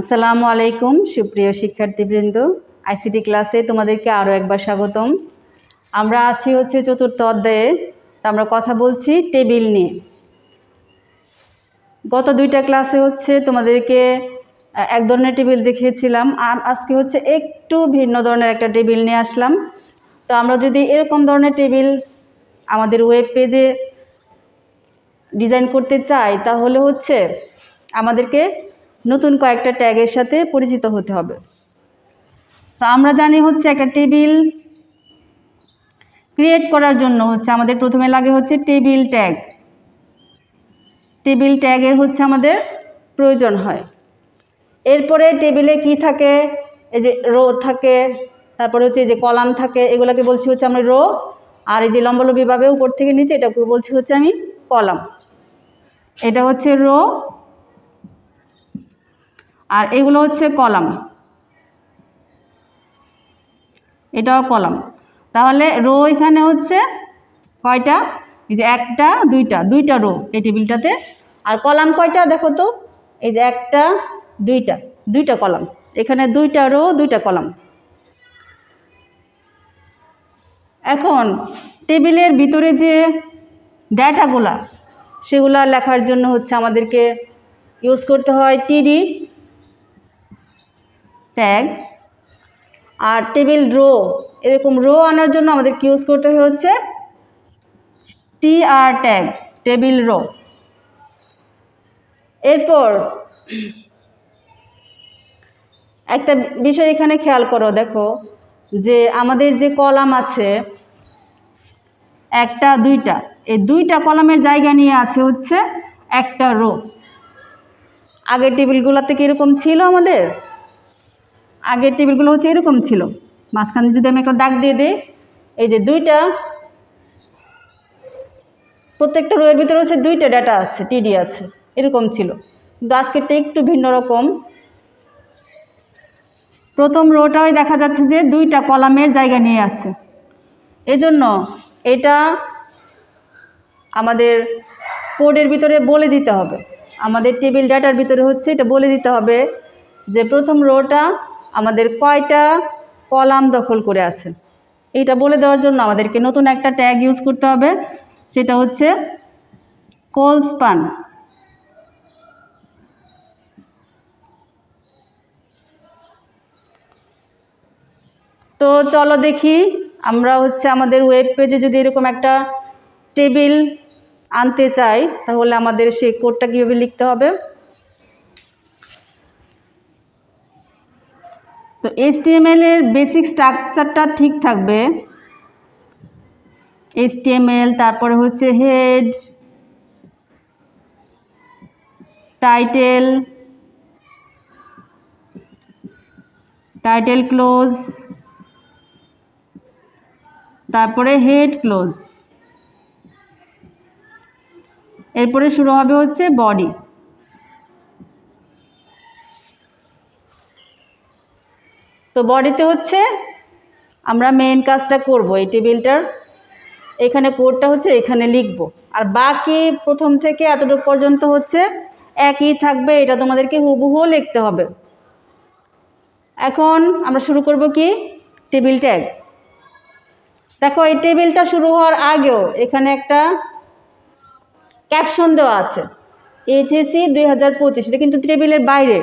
আসসালামু আলাইকুম, সুপ্রিয় শিক্ষার্থীবৃন্দ। আইসিটি ক্লাসে তোমাদেরকে আরও একবার স্বাগতম। আমরা আছি হচ্ছে চতুর্থ অধ্যায়ে। তো আমরা কথা বলছি টেবিল নিয়ে। গত দুইটা ক্লাসে হচ্ছে তোমাদেরকে এক ধরনের টেবিল দেখিয়েছিলাম। আর আজকে হচ্ছে একটু ভিন্ন ধরনের একটা টেবিল নিয়ে আসলাম। তো আমরা যদি এরকম ধরনের টেবিল আমাদের ওয়েব পেজে ডিজাইন করতে চাই, তাহলে হচ্ছে আমাদেরকে নতুন কয়েকটা ট্যাগের সাথে পরিচিত হতে হবে। তো আমরা জানি হচ্ছে একটা টেবিল ক্রিয়েট করার জন্য হচ্ছে আমাদের প্রথমে লাগে হচ্ছে টেবিল ট্যাগ। টেবিল ট্যাগের হচ্ছে আমাদের প্রয়োজন হয়। এরপরে টেবিলে কি থাকে? এই যে রো থাকে, তারপরে হচ্ছে এই যে কলাম থাকে, এগুলোকে বলছি হচ্ছে আমরা রো, আর এই যে লম্বলম্বিভাবে উপর থেকে নিচে এটাকে বলছি হচ্ছে আমি কলাম। এটা হচ্ছে রো আর এগুলো হচ্ছে কলাম। এটাও কলাম। তাহলে রো এখানে হচ্ছে কয়টা? এই যে একটা, দুইটা দুইটা রো এই টেবিলটাতে। আর কলাম কয়টা দেখো তো? এই যে একটা, দুইটা দুইটা কলাম। এখানে দুইটা রো, দুইটা কলাম। এখন টেবিলের ভিতরে যে ডেটাগুলা, সেগুলা লেখার জন্য হচ্ছে আমাদেরকে ইউজ করতে হয় টিডি ট্যাগ আর টেবিল রো এরকম রো আনার জন্য আমাদেরকে ইউজ করতে হচ্ছে? T R tag table row এরপর একটা বিষয় এখানে খেয়াল করো, দেখো, যে আমাদের যে কলাম আছে, একটা, দুইটা, এই দুইটা কলামের জায়গা নিয়ে আছে হচ্ছে একটা রো আগের টেবিলগুলোতে কীরকম ছিল আমাদের? আগের টেবিলগুলো হচ্ছে এরকম ছিল। মাঝখানে যদি আমি একটা দাগ দিয়ে দিই, এই যে দুইটা, প্রত্যেকটা রোয়ের ভিতরে হচ্ছে দুইটা ডাটা আছে, টিডি আছে, এরকম ছিল। কিন্তু আজকেরটা একটু ভিন্ন রকম। প্রথম রোটাই দেখা যাচ্ছে যে দুইটা কলামের জায়গা নিয়ে আছে। এজন্য এটা আমাদের কোডের ভিতরে বলে দিতে হবে। আমাদের টেবিল ডাটার ভিতরে হচ্ছে এটা বলে দিতে হবে যে প্রথম রোটা আমাদের কয়টা কলাম দখল করে আছে। এইটা বলে দেওয়ার জন্য আমাদেরকে নতুন একটা ট্যাগ ইউজ করতে হবে। সেটা হচ্ছে কোলস্পান তো চলো দেখি, আমরা হচ্ছে আমাদের ওয়েব পেজে যদি এরকম একটা টেবিল আনতে চাই, তাহলে আমাদের সেই কোডটা কীভাবে লিখতে হবে? তো এইচটিএমএল এর বেসিক স্ট্রাকচারটা ঠিক থাকবে। এইচটিএমএল তারপরে হচ্ছে হেড টাইটেল টাইটেল ক্লোজ তারপরে হেড ক্লোজ এরপরে শুরু হবে হচ্ছে বডি তো বডিতে হচ্ছে আমরা মেন কাজটা করব এই টেবিলটার। এখানে কোডটা হচ্ছে এখানে লিখব। আর বাকি প্রথম থেকে এতটুকু পর্যন্ত হচ্ছে একই থাকবে, এটা তোমাদেরকে হুবহু লিখতে হবে। এখন আমরা শুরু করব কি? টেবিল ট্যাগ দেখো, এই টেবিলটা শুরু হওয়ার আগেও এখানে একটা ক্যাপশন দেওয়া আছে। এইচএসি দুই হাজার পঁচিশ, এটা কিন্তু টেবিলের বাইরে।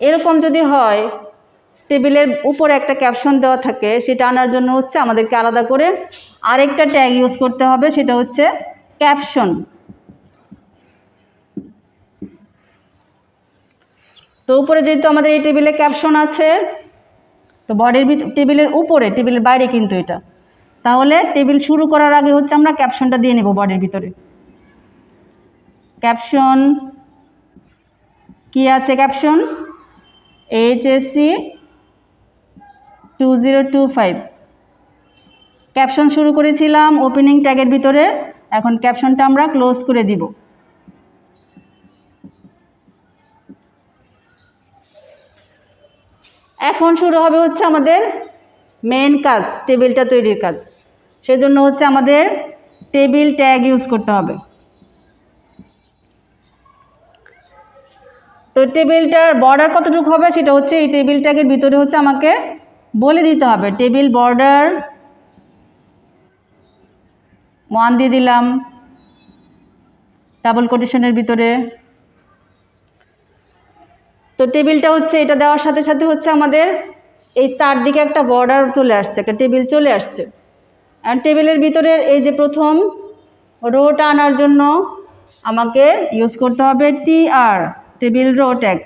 এরকম যদি হয়, টেবিলের উপরে একটা ক্যাপশন দেওয়া থাকে, সেটা আনার জন্য হচ্ছে আমাদেরকে আলাদা করে আরেকটা ট্যাগ ইউজ করতে হবে, সেটা হচ্ছে ক্যাপশন। তো উপরে যেহেতু আমাদের এই টেবিলে ক্যাপশন আছে, তো বডির টেবিলের উপরে, টেবিলের বাইরে কিন্তু এটা। তাহলে টেবিল শুরু করার আগে হচ্ছে আমরা ক্যাপশনটা দিয়ে নেব বডির ভিতরে। ক্যাপশন, কি আছে caption? HSC two zero two five caption শুরু করেছিলাম ওপেনিং ট্যাগের ভিতরে। এখন ক্যাপশনটা আমরা ক্লোজ করে দিব। এখন শুরু হবে হচ্ছে আমাদের মেন কাজ টেবিলটা তৈরির কাজ। সেজন্য হচ্ছে আমাদের টেবিল ট্যাগ ইউজ করতে হবে। তো টেবিলটার বর্ডার কতটুকু হবে সেটা হচ্ছে এই টেবিল ট্যাগের ভিতরে হচ্ছে আমাকে বলে দিতে হবে। টেবিল বর্ডার ওয়ান দিয়ে দিলাম। ডাবল কোটেশনের ভিতরে। তো টেবিলটা হচ্ছে এটা দেওয়ার সাথে সাথে হচ্ছে আমাদের এই চারদিকে একটা বর্ডার চলে আসছে, একটা টেবিল চলে আসছে। আর টেবিলের ভিতরের এই যে প্রথম রোটা আনার জন্য আমাকে ইউজ করতে হবে T R table row tag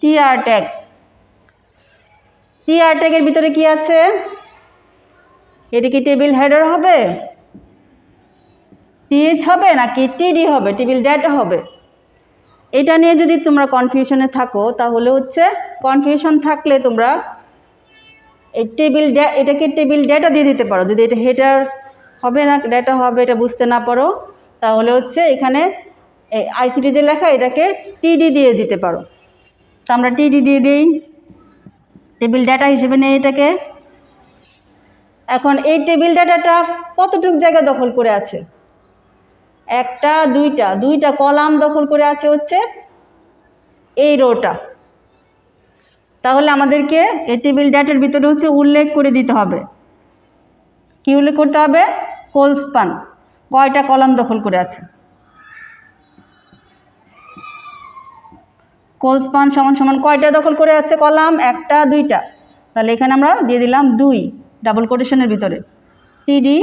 T R tag. T R ট্যাগের ভিতরে কি আছে? এটা কি টেবিল হেডার হবে? টিএইচ হবে নাকি টিডি হবে? টেবিল ডেটা হবে। এটা নিয়ে যদি তোমরা কনফিউশনে থাকো, তাহলে হচ্ছে কনফিউশন থাকলে তোমরা এই টেবিল এটাকে টেবিল ডেটা দিয়ে দিতে পারো। যদি এটা হেডার হবে না ডেটা হবে, এটা বুঝতে না পারো, তাহলে হচ্ছে এখানে আইসিটি যে লেখা এটাকে টিডি দিয়ে দিতে পারো। তো আমরা টিডি দিয়ে দিই। টেবিল ডাটা হিসেবে নেই এটাকে। এখন এই টেবিল ডাটাটা কতটুক জায়গা দখল করে আছে? একটা, দুইটা দুইটা কলাম দখল করে আছে হচ্ছে এই রোটা। তাহলে আমাদেরকে এই টেবিল ডাটার ভিতরে হচ্ছে উল্লেখ করে দিতে হবে। কি উল্লেখ করতে হবে? কোলস্পান কয়টা কলাম দখল করে আছে? কোলস্পান সমান সমান কয়টা দখল করে আছে কলাম? একটা, দুইটা। তাহলে এখানে আমরা দিয়ে দিলাম দুই ডাবল কোটেশনের ভিতরে। টিডি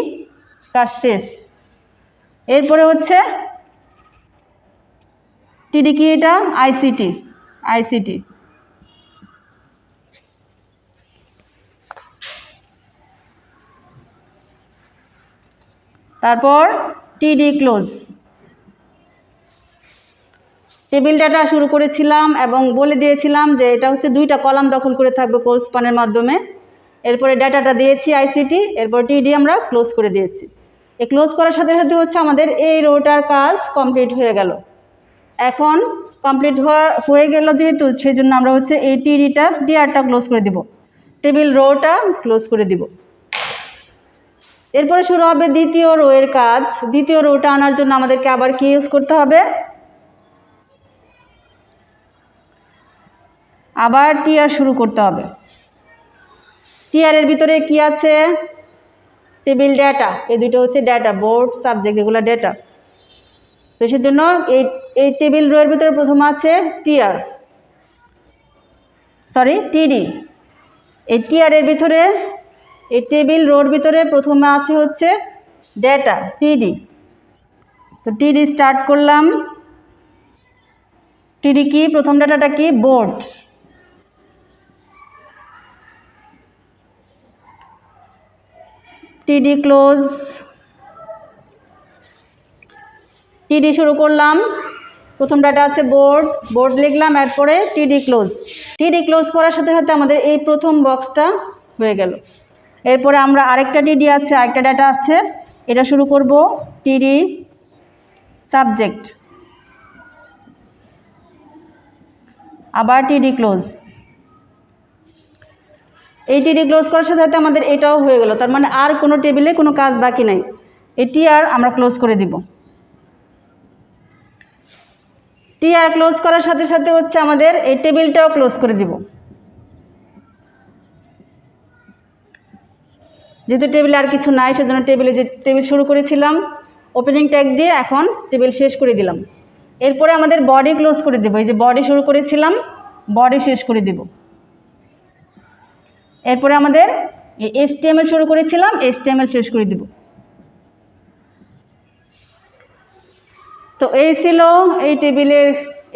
কাজ শেষ। এরপরে হচ্ছে টিডি কি এটা? আইসিটি আইসিটি তারপর টিডি ক্লোজ টেবিল ডাটা শুরু করেছিলাম এবং বলে দিয়েছিলাম যে এটা হচ্ছে দুইটা কলাম দখল করে থাকবে কোলস্পানের মাধ্যমে। এরপরে ডাটাটা দিয়েছি আইসিটি, এরপর টিডি আমরা ক্লোজ করে দিয়েছি। এই ক্লোজ করার সাথে সাথে হচ্ছে আমাদের এই রোটার কাজ কমপ্লিট হয়ে গেল। এখন কমপ্লিট হওয়া, হয়ে গেল যেহেতু সেই জন্য আমরা হচ্ছে এই টিডিটা, ডিআরটা ক্লোজ করে দিব। টেবিল রোটা ক্লোজ করে দিব। এরপরে শুরু হবে দ্বিতীয় রোয়ের কাজ। দ্বিতীয় রোটা আনার জন্য আমাদেরকে আবার কি ইউজ করতে হবে? আবার টিআর শুরু করতে হবে। টিআরের ভিতরে কি আছে? টেবিল ডেটা এই দুটো হচ্ছে ডেটা বোর্ড সাবজেক্ট এগুলো ডেটা তো সেজন্য এই এই টেবিল রোয়ের ভিতরে প্রথম আছে টিআর সরি টিডি এই টিআরের ভিতরে, এই টেবিল রোর ভিতরে প্রথমে আছে হচ্ছে ডেটা টিডি তো টিডি স্টার্ট করলাম। টিডি কি? প্রথম ডাটাটা কি? বোর্ড টিডি ক্লোজ টিডি শুরু করলাম। প্রথম ডাটা আছে বোর্ড বোর্ড লিখলাম, এরপরে টিডি ক্লোজ টিডি ক্লোজ করার সাথে সাথে আমাদের এই প্রথম বক্সটা হয়ে গেল। এরপরে আমরা আরেকটা টিডি আছে, আরেকটা ডাটা আছে। এটা শুরু করব টিডি সাবজেক্ট আবার টিডি ক্লোজ এই টিডি ক্লোজ করার সাথে সাথে আমাদের এটাও হয়ে গেল। তার মানে আর কোনো টেবিলে কোনো কাজ বাকি নাই। এটি আর আমরা ক্লোজ করে দিব। টি আর ক্লোজ করার সাথে সাথে হচ্ছে আমাদের এই টেবিলটাও ক্লোজ করে দিব। যেহেতু টেবিলে আর কিছু নাই, সেজন্য টেবিলে যে টেবিল শুরু করেছিলাম ওপেনিং ট্যাগ দিয়ে এখন টেবিল শেষ করে দিলাম। এরপরে আমাদের বডি ক্লোজ করে দেবো। এই যে বডি শুরু করেছিলাম বডি শেষ করে দেব। এরপরে আমাদের এস শুরু করেছিলাম এস শেষ করে দেব। তো এই ছিল এই টেবিলের,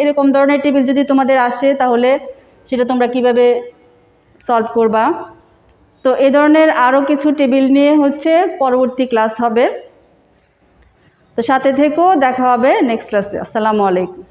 এরকম ধরনের টেবিল যদি তোমাদের আসে তাহলে সেটা তোমরা কীভাবে সলভ করবা। তো এ ধরনের আরও কিছু টেবিল নিয়ে হচ্ছে পরবর্তী ক্লাস হবে। তো সাথে থেকেও দেখা হবে নেক্সট ক্লাসে। আসসালামু আলাইকুম।